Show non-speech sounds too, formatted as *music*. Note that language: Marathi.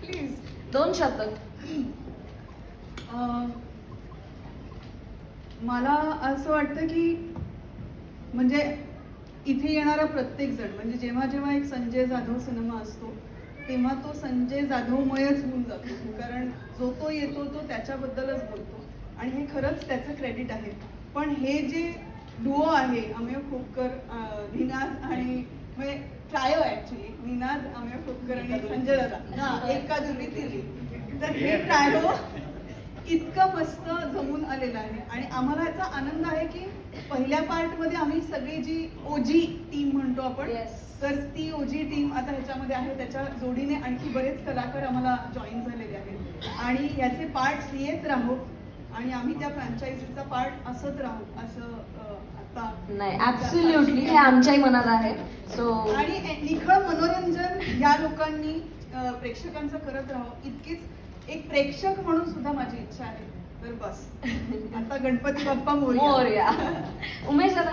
प्लीज दोन शतक मला असं वाटतं की म्हणजे इथे येणारा प्रत्येक जण म्हणजे जेव्हा जेव्हा एक संजय जाधव सिनेमा असतो तेव्हा तो संजय जाधवमयच होऊन जातो. कारण जो तो येतो तो त्याच्याबद्दलच बोलतो. आणि हे खरंच त्याचं क्रेडिट आहे. पण हे जे डुओ आहे अमेय खोपकर निनाद आणि म्हणजे ट्रायो ऍक्च्युली निनाद खोपकर आणि संजय दादा. हा एका दुर्बी तिरली तर हे ट्रायो इतकं मस्त जमून आलेलं आहे. आणि आम्हाला याचा आनंद आहे की पहिल्या पार्टमध्ये आम्ही सगळी जी ओजी टीम म्हणतो आपण. तर ती ओजी टीम आता ह्याच्यामध्ये आहे. त्याच्या जोडीने आणखी बरेच कलाकार आम्हाला जॉईन झालेले आहेत. आणि याचे पार्ट्स येत राहू. आणि आम्ही त्या फ्रँचायझीचा पार्ट असत राहू असं आता नाही ऍब्सोल्युटली हे आमच्याही मनात आहे. सो आणि निखळ मनोरंजन या लोकांनी प्रेक्षकांचं करत राहावं इतकीच एक प्रेक्षक म्हणून सुद्धा माझी इच्छा आहे. तर बस. *laughs* आता गणपती बाप्पा मोरया. मोरया. उमेश दादा?